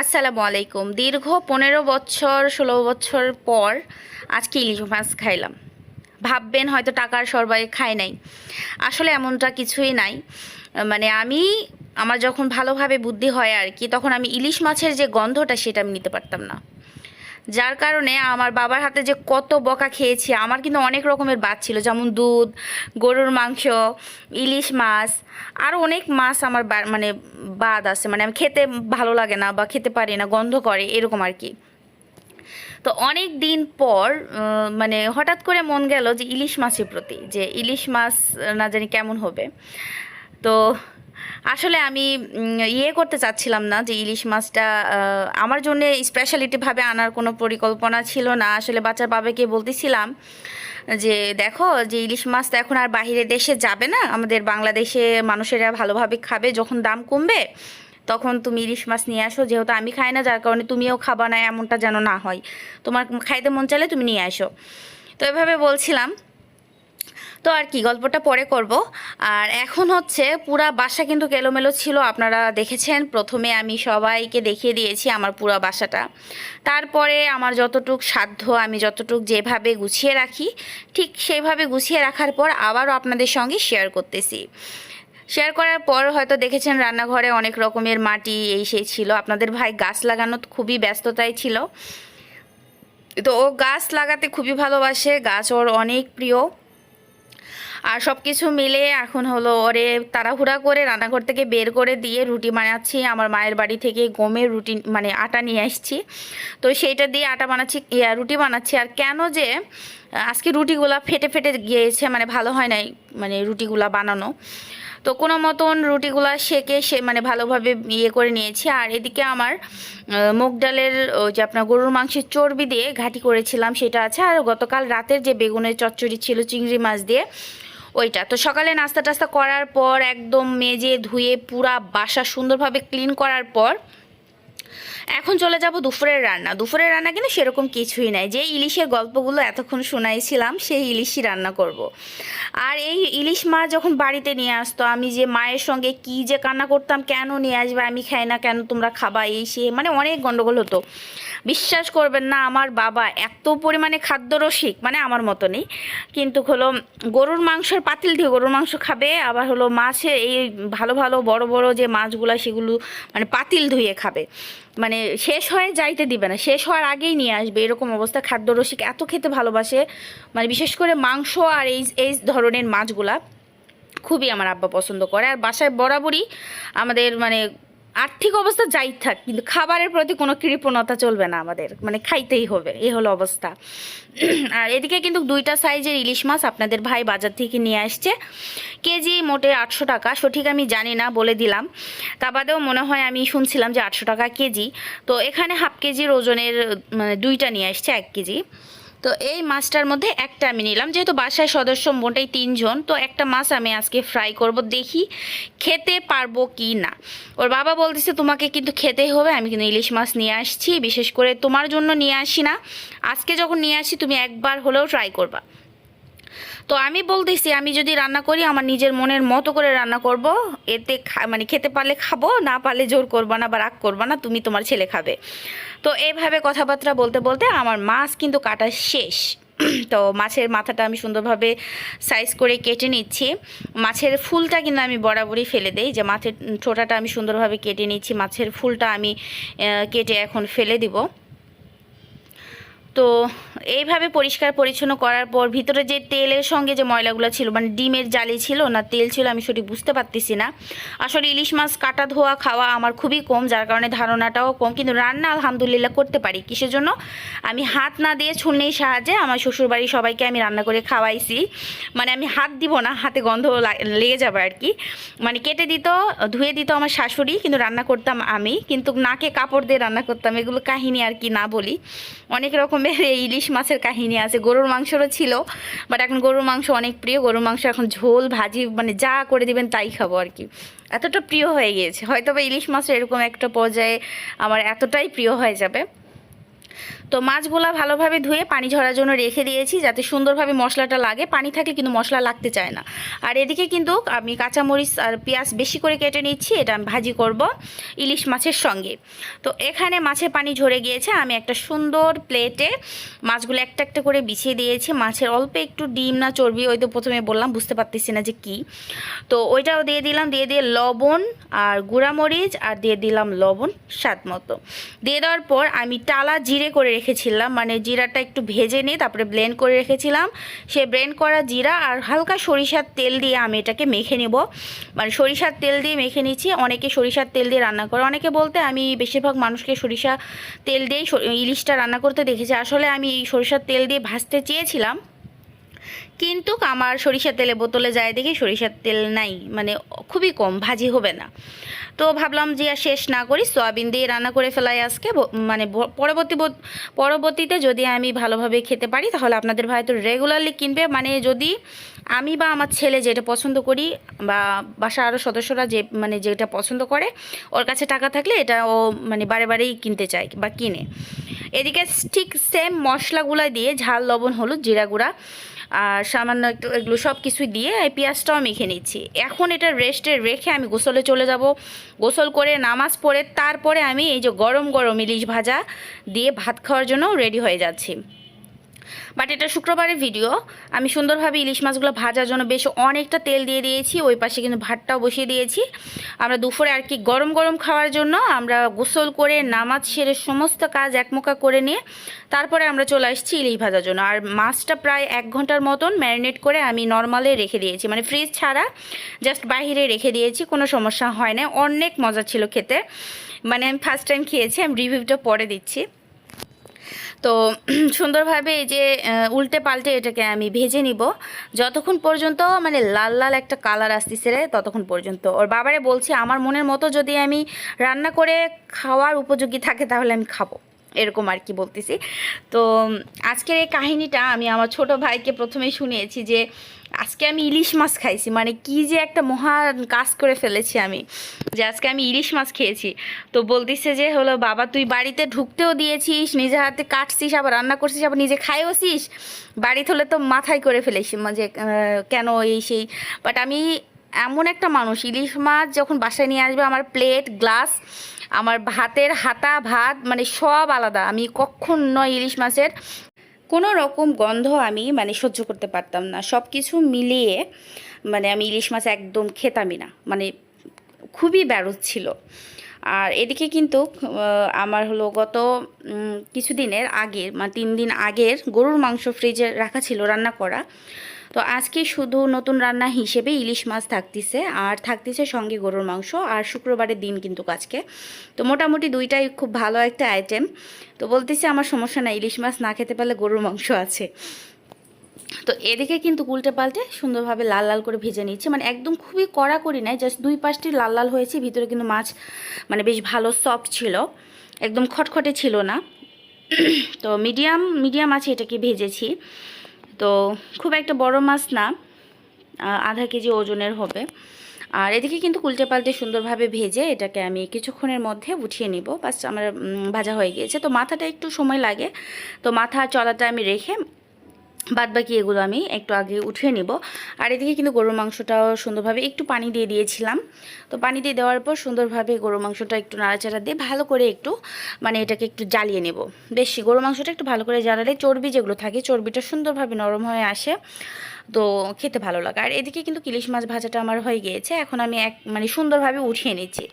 আসসালামু আলাইকুম। দীর্ঘ পনেরো বছর, ষোলো বছর পর আজকে ইলিশ মাছ খাইলাম। ভাববেন হয়তো টাকার সর্বাই খায় নাই। আসলে এমনটা কিছুই নাই। মানে আমি, আমার যখন ভালোভাবে বুদ্ধি হয় আর কি, তখন আমি ইলিশ মাছের যে গন্ধটা সেটা আমি নিতে পারতাম না। যার কারণে আমার বাবার হাতে যে কত বকা খেয়েছি, আমার কিন্তু অনেক রকমের বাদ ছিল, যেমন দুধ, গরুর মাংস, ইলিশ মাছ আরও অনেক মাছ আমার মানে বাদ আছে মানে আমি খেতে ভালো লাগে না বা খেতে পারি না, গন্ধ করে, এরকম আর কি। তো অনেক দিন পর মানে হঠাৎ করে মন গেল যে ইলিশ মাছের প্রতি, যে ইলিশ মাছ না জানি কেমন হবে। তো আসলে আমি ইয়ে করতে চাচ্ছিলাম না যে ইলিশ মাছটা আমার জন্য স্পেশালিটিভাবে আনার কোনো পরিকল্পনা ছিল না। আসলে বাচ্চার বাবাকে বলতেছিলাম যে, দেখো, যে ইলিশ মাছ তো এখন আর বাইরে দেশে যাবে না। আমাদের বাংলাদেশে মানুষেরা ভালোভাবে খাবে, যখন দাম কমবে, তখন তুমি ইলিশ মাছ নিয়ে আসো। যেহেতু আমি খাই না, যার কারণে তুমিও খাবা না, এমনটা যেন না হয়। তোমার খাইতে মন চাইলে তুমি নিয়ে আসো। তো এভাবে বলছিলাম। তো আর কি, গল্পটা পরে করব। আর এখন হচ্ছে পুরা বাসা কিন্তু এলোমেলো ছিল, আপনারা দেখেছেন। প্রথমে আমি সবাইকে দেখিয়ে দিয়েছি আমার পুরা বাসাটা। তারপরে আমার যতটুক সাধ্য, আমি যতটুক যেভাবে গুছিয়ে রাখি, ঠিক সেইভাবে গুছিয়ে রাখার পর আবারও আপনাদের সঙ্গে শেয়ার করতেছি। শেয়ার করার পর হয়তো দেখেছেন রান্নাঘরে অনেক রকমের মাটি, এই সেই ছিল। আপনাদের ভাই গাছ লাগানো খুবই ব্যস্ততায় ছিল। তো ও গাছ লাগাতে খুবই ভালোবাসে, গাছ ওর অনেক প্রিয়। আর সব কিছু মিলে এখন হলো ওরে তাড়াহুড়া করে রান্নাঘর থেকে বের করে দিয়ে রুটি বানাচ্ছি। আমার মায়ের বাড়ি থেকে গমের রুটি মানে আটা নিয়ে আসছি। তো সেইটা দিয়ে আটা বানাচ্ছি রুটি বানাচ্ছি। আর কেন যে আজকে রুটিগুলা ফেটে ফেটে গিয়েছে মানে ভালো হয় নাই মানে রুটিগুলা বানানো। তো কোনো মতন রুটিগুলা সেকে সে মানে ভালোভাবে ইয়ে করে নিয়েছি। আর এদিকে আমার মুগ ডালের ওই যে আপনার গরুর মাংসের চর্বি দিয়ে ঘাটি করেছিলাম, সেটা আছে। আর গতকাল রাতের যে বেগুনের চচ্চড়ি ছিল, চিংড়ি মাছ দিয়ে ওইটা। তো সকালে নাস্তা টাস্তা করার পর একদম মেজে ধুয়ে পুরা বাসা সুন্দরভাবে ক্লিন করার পর এখন চলে যাব দুপুরের রান্না। দুপুরের রান্না কিন্তু সেরকম কিছুই নাই। যে ইলিশের গল্পগুলো এতক্ষণ শোনাইছিলাম, সেই ইলিশই রান্না করব। আর এই ইলিশ মাছ যখন বাড়িতে নিয়ে আসতো, আমি যে মায়ের সঙ্গে কি যে কান্না করতাম, কেন নিয়ে আসবে, আমি খাই না কেন, তোমরা খাবা, এই সে মানে অনেক গন্ডগোল হতো। বিশ্বাস করবেন না, আমার বাবা এত পরিমাণে খাদ্যরসিক মানে আমার মতনই, কিন্তু হলো গরুর মাংসের পাতিল দিয়ে গরুর মাংস খাবে, আবার হলো মাছের এই ভালো ভালো বড় বড় যে মাছগুলো সেগুলো মানে পাতিল ধুয়ে খাবে। মানে শেষ হয়ে যাইতে দিবে না, শেষ হওয়ার আগেই নিয়ে আসবে, এরকম অবস্থা, খাদ্যরসিক এত খেতে ভালোবাসে মানে বিশেষ করে মাংস আর এই এই ধরনের মাছগুলা খুবই আমার আব্বা পছন্দ করে, আর বাসায় বরাবরই আমাদের মানে আর্থিক অবস্থা যাই থাক, কিন্তু খাবারের প্রতি কোনো কৃপণতা চলবে না আমাদের। মানে খাইতেই হবে, এ হলো অবস্থা। আর এদিকে কিন্তু দুইটা সাইজের ইলিশ মাছ আপনাদের ভাই বাজার থেকে নিয়ে আসছে। কেজি মোটে আটশো টাকা, সঠিক আমি জানি না, বলে দিলাম। তা বাদেও মনে হয় আমি শুনছিলাম যে আটশো টাকা কেজি। তো এখানে হাফ কেজির ওজনের মানে দুইটা নিয়ে আসছে, এক কেজি। তো এই মাছটার মধ্যে একটা আমি নিলাম। যেহেতু বাসায় সদস্য মোটাই তিনজন, তো একটা মাছ আমি আজকে ফ্রাই করব, দেখি খেতে পারব কি না। ওর বাবা বলতেছে, তোমাকে কিন্তু খেতেই হবে, আমি কিন্তু ইলিশ মাছ নিয়ে আসছি, বিশেষ করে তোমার জন্য নিয়ে আসি না। আজকে যখন নিয়ে আসি, তুমি একবার হলেও ট্রাই করবা। তো আমি বলতেছি, আমি যদি রান্না করি, আমার নিজের মনের মতো করে রান্না করব। এতে মানে খেতে পারলে খাব, না পারলে জোর করবা না বা রাগ করবা না, তুমি তোমার ছেলে খাবে। তো এইভাবে কথাবার্তা বলতে বলতে আমার মাছ কিন্তু কাটা শেষ। তো মাছের মাথাটা আমি সুন্দরভাবে সাইজ করে কেটে নিচ্ছি। মাছের ফুলটা কিন্তু আমি বরাবরই ফেলে দেই, যে মাছের ছোটাটা আমি সুন্দরভাবে কেটে নিচ্ছি, মাছের ফুলটা আমি কেটে এখন ফেলে দিব। তো এইভাবে পরিষ্কার পরিচ্ছন্ন করার পর ভিতরে যে তেলের সঙ্গে যে ময়লাগুলো ছিল মানে ডিমের জালি ছিল না, তেল ছিল, আমি সঠিক বুঝতে পারতেছি না। আসলে ইলিশ মাছ কাটা ধোয়া খাওয়া আমার খুবই কম, যার কারণে ধারণাটাও কম, কিন্তু রান্না আলহামদুলিল্লাহ করতে পারি। কিসের জন্য? আমি হাত না দিয়ে ছুলনির সাহায্যে আমার শ্বশুরবাড়ির সবাইকে আমি রান্না করে খাওয়াইছি। মানে আমি হাত দিব না, হাতে গন্ধ লেগে যাবে আর কি। মানে কেটে দিত, ধুয়ে দিত আমার শাশুড়ি, কিন্তু রান্না করতাম আমি। কিন্তু নাকে কাপড় দিয়ে রান্না করতাম, এগুলো কাহিনী আর কি না বলি। অনেক রকমের এই ইলিশ মাছের কাহিনী আছে। গরুর মাংসরও ছিল বাট এখন গরুর মাংস অনেক প্রিয়। গরুর মাংস এখন ঝোল, ভাজি মানে যা করে দিবেন তাই খাব আর কি। এতটা প্রিয় হয়ে গিয়েছে। হয়তো বা ইলিশ মাছের এরকম একটা পর্যায়ে আমার এতটাই প্রিয় হয়ে যাবে। তো মাছগুলা ভালোভাবে ধুয়ে পানি ঝরার জন্য রেখে দিয়েছি, যাতে সুন্দরভাবে মশলাটা লাগে। পানি থাকলে কিন্তু মশলা লাগতে চায় না। আর এদিকে কিন্তু আমি কাঁচামরিচ আর পেঁয়াজ বেশি করে কেটে নিচ্ছি, এটা আমি ভাজি করব ইলিশ মাছের সঙ্গে। তো এখানে মাছের পানি ঝরে গিয়েছে, আমি একটা সুন্দর প্লেটে মাছগুলো একটা একটা করে বিছিয়ে দিয়েছি। মাছের অল্প একটু ডিম না চর্বি, ওই তো প্রথমে বললাম, বুঝতে পারতেছি না যে কি। তো ওইটাও দিয়ে দিলাম, দিয়ে দিয়ে লবণ আর গুঁড়ামরিচ, আর দিয়ে দিলাম লবণ স্বাদ মতো। দিয়ে দেওয়ার পর আমি টালা জিরে করে রেখেছিলাম মানে জিরাটা একটু ভেজে নিয়ে তারপরে ব্লেন্ড করে রেখেছিলাম। সে ব্লেন্ড করা জিরা আর হালকা সরিষার তেল দিয়ে আমি এটাকে মেখে নেব। মানে সরিষার তেল দিয়ে মেখে নিচ্ছি। অনেকে সরিষার তেল দিয়ে রান্না করে, অনেকে বলতে আমি বেশিরভাগ মানুষকে সরিষা তেল দিয়েই ইলিশটা রান্না করতে দেখেছি। আসলে আমি এই সরিষার তেল দিয়ে ভাজতে চেয়েছিলাম। কিন্তু আমার সরিষার তেলে বোতলে যায় দেখি সরিষার তেল নাই মানে খুবই কম, ভাজি হবে না। তো ভাবলাম যে আর শেষ না করি, সয়াবিন দিয়ে রান্না করে ফেলাই আজকে মানে পরবর্তী পরবর্তীতে যদি আমি ভালোভাবে খেতে পারি, তাহলে আপনাদের ভাই তো রেগুলারলি কিনবে। মানে যদি আমি বা আমার ছেলে যেটা পছন্দ করি, বা বাসার আরও সদস্যরা যে মানে যেটা পছন্দ করে, ওর কাছে টাকা থাকলে এটা ও মানে বারে বারেই কিনতে চায় বা কিনে। এদিকে ঠিক সেম মশলাগুলো দিয়ে ঝাল, লবণ, হলুদ, জিরা গুঁড়া আর সামান্য একটু এগুলো সব কিছুই দিয়ে পেঁয়াজটাও মেখে নিচ্ছি। এখন এটা রেস্টে রেখে আমি গোসলে চলে যাব। গোসল করে নামাজ পড়ে তারপরে আমি এই যে গরম গরম ইলিশ ভাজা দিয়ে ভাত খাওয়ার জন্য রেডি হয়ে যাচ্ছি। বাট এটা শুক্রবারের ভিডিও আমি সুন্দরভাবে ইলিশ মাছগুলো ভাজার জন্য বেশ অনেকটা তেল দিয়ে দিয়েছি। ওই পাশে কিন্তু ভাতটাও বসিয়ে দিয়েছি। আমরা দুপুরে আর কি গরম গরম খাওয়ার জন্য আমরা গোসল করে, নামাজ সেরে সমস্ত কাজ একমোকা করে নিয়ে তারপরে আমরা চলে আসছি ইলিশ ভাজার জন্য। আর মাছটা প্রায় এক ঘণ্টার মতন ম্যারিনেট করে আমি নর্মালে রেখে দিয়েছি। মানে ফ্রিজ ছাড়া জাস্ট বাইরে রেখে দিয়েছি, কোনো সমস্যা হয় না অনেক মজা ছিল খেতে। মানে আমি ফার্স্ট টাইম খেয়েছি, আমি রিভিউটা পরে দিচ্ছি। তো সুন্দরভাবে এই যে উল্টে পাল্টে এটাকে আমি ভেজে নিব। যতক্ষণ পর্যন্ত মানে লাল লাল একটা কালার আসতেছে রে, ততক্ষণ পর্যন্ত। ওর বাবারে বলছি, আমার মনের মতো যদি আমি রান্না করে খাওয়ার উপযোগী থাকে, তাহলে আমি খাব। এরকম আর কি বলতেছি। তো আজকের এই কাহিনীটা আমি আমার ছোট ভাইকে প্রথমেই শুনিয়েছি যে আজকে আমি ইলিশ মাছ খাইছি মানে কি যে একটা মহান কাজ করে ফেলেছি আমি যে আজকে আমি ইলিশ মাছ খেয়েছি। তো বলতেছে যে হলো বাবা তুই বাড়িতে ঢুকতেও দিয়েছিস নিজে হাতে কাটছিস আবার রান্না করছিস আবার নিজে খাইওছিস বাড়িতে হলে তো মাথায় করে যে আহ, কেন এই সেই? বাট আমি এমন একটা মানুষ। ইলিশ মাছ যখন বাসায় নিয়ে আসবে, আমার প্লেট গ্লাস আমার ভাতের হাতা, ভাত মানে সব আলাদা। আমি কখন নয় ইলিশ মাছের কোনো রকম গন্ধ আমি মানে সহ্য করতে পারতাম না। সব কিছু মিলিয়ে মানে আমি ইলিশ মাছ একদম খেতামই না। মানে খুবই ব্যারোজ ছিল। আর এদিকে কিন্তু আমার হলো গত কিছুদিনের আগের মানে তিন দিন আগের গরুর মাংস ফ্রিজে রাখা ছিল, রান্না করা। তো আজকে শুধু নতুন রান্না হিসেবে ইলিশ মাছ থাকতেছে, আর থাকতেছে সঙ্গে গরুর মাংস, আর শুক্রবারের দিন কিন্তু আজকে। তো মোটামুটি দুইটাই খুব ভালো একটা আইটেম তো বলতেছি আমার সমস্যা নাই, ইলিশ মাছ না খেতে পারলে গরুর মাংস আছে। তো এদিকে কিন্তু উল্টে পাল্টে সুন্দরভাবে লাল লাল করে ভেজে নিচ্ছে। মানে একদম খুবই কড়া করি নাই, জাস্ট দুই পাশটি লাল লাল হয়েছে, ভিতরে কিন্তু মাছ মানে বেশ ভালো সফট ছিল, একদম খটখটে ছিল না। তো মিডিয়াম মিডিয়াম আছে এটাকে ভেজেছি। তো খুব একটা বড় মাছ না আধা কেজি ওজনের হবে। আর এদিকে কিন্তু উল্টে পাল্টে সুন্দরভাবে ভেজে এটাকে আমি কিছুক্ষণের মধ্যে উঠিয়ে নিব। বাস আমার ভাজা হয়ে গিয়েছে। তো মাথাটা একটু সময় লাগে। তো মাথা চলাটা আমি রেখে বাদ বাকি এগুলো আমি একটু আগে উঠিয়ে নিব। আর এদিকে কিন্তু গরুর মাংসটাও সুন্দরভাবে একটু পানি দিয়ে দিয়েছিলাম। তো পানি দিয়ে দেওয়ার পর সুন্দরভাবে গরুর মাংসটা একটু নাড়াচাড়া দিয়ে ভালো করে একটু মানে এটাকে একটু জ্বালিয়ে নেব। বেশি গরুর মাংসটা একটু ভালো করে জ্বালালে চর্বি যেগুলো থাকে চর্বিটা সুন্দরভাবে নরম হয়ে আসে। তো খেতে ভালো লাগে। আর এদিকে কিন্তু ইলিশ মাছ ভাজাটা আমার হয়ে গিয়েছে। এখন আমি এক মানে সুন্দরভাবে উঠিয়ে নিচ্ছি।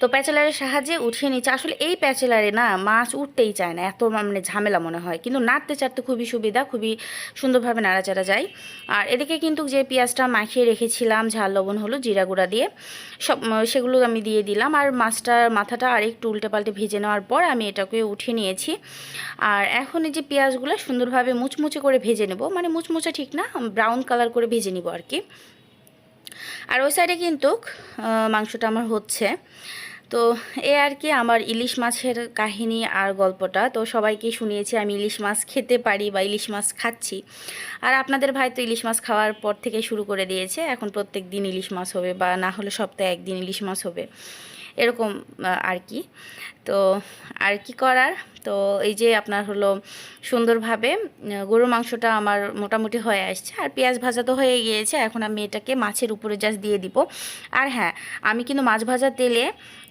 তো প্যাচেলারের সাহায্যে উঠিয়ে নিচ্ছে। আসলে এই প্যাচেলারে না মাছ উঠতেই চায় না, এত মানে ঝামেলা মনে হয়। কিন্তু নাড়তে চাড়তে খুবই সুবিধা, খুবই সুন্দরভাবে নাড়াচাড়া যায়। আর এদিকে কিন্তু যে পেঁয়াজটা মাখিয়ে রেখেছিলাম, ঝাল, লবণ হলো জিরা গুঁড়া দিয়ে, সব সেগুলো আমি দিয়ে দিলাম। আর মাছটার মাথাটা আর একটু উল্টে পাল্টে ভেজে নেওয়ার পর আমি এটাকে উঠিয়ে নিয়েছি। আর এখন এই যে পেঁয়াজগুলো সুন্দরভাবে মুচমুচে করে ভেজে নেব। মানে মুচমুচে ঠিক না, ব্রাউন কালার করে ভেজে নিব আর কি। আর ওই সাইডে কিন্তু মাংসটা আমার হচ্ছে। তো এ আর কি আমার ইলিশ মাছের কাহিনী আর গল্পটা। তো সবাইকে শুনিয়েছি, আমি ইলিশ মাছ খেতে পারি বা ইলিশ মাছ খাচ্ছি। আর আপনাদের ভাই তো ইলিশ মাছ খাওয়ার পর থেকে শুরু করে দিয়েছে, এখন প্রত্যেক দিন ইলিশ মাছ হবে বা না হলে সপ্তাহে একদিন ইলিশ মাছ হবে। এরকম আর কি তো আর কি করার? তো এই যে আপনার হলো সুন্দরভাবে গরুর মাংসটা আমার মোটামুটি হয়ে আসছে। আর পেঁয়াজ ভাজা তো হয়ে গিয়েছে, এখন আমি এটাকে মাছের উপরে জাস্ট দিয়ে দিব। আর হ্যাঁ আমি কিন্তু মাছ ভাজা তেলে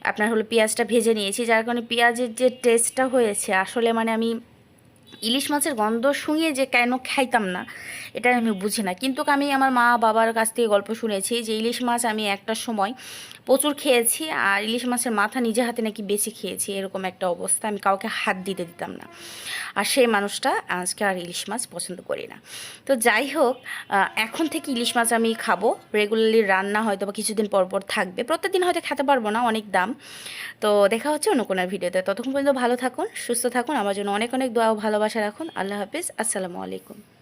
আপনার হলো পেঁয়াজটা ভেজে নিয়েছি। যার কারণে পেঁয়াজের যে টেস্টটা হয়েছে, আসলে মানে আমি ইলিশ মাছের গন্ধ শুঙিয়ে যে কেন খাইতাম না এটা আমি বুঝি না। কিন্তু আমি আমার মা বাবার কাছ থেকে গল্প শুনেছি যে ইলিশ মাছ আমি একটা সময় প্রচুর খেয়েছি আর ইলিশ মাছের মাথা নিজে হাতে নাকি বেশি খেয়েছি, এরকম একটা অবস্থা। আমি কাউকে হাত দিতে দিতাম না। আর সেই মানুষটা আজকে আর ইলিশ মাছ পছন্দ করি না। তো যাই হোক এখন থেকে ইলিশ মাছ আমি খাব। রেগুলারলি রান্না হয়তো বা কিছুদিন পর পর থাকবে। প্রত্যেকদিন হয়তো খেতে পারব না অনেক দাম। তো দেখা হচ্ছে অন্য কোনো ভিডিওতে। ততক্ষণ পর্যন্ত ভালো থাকুন, সুস্থ থাকুন। আমার জন্য অনেক অনেক দোয়া ও ভালোবাসা রাখুন। আল্লাহ হাফিজ। আসসালামু আলাইকুম।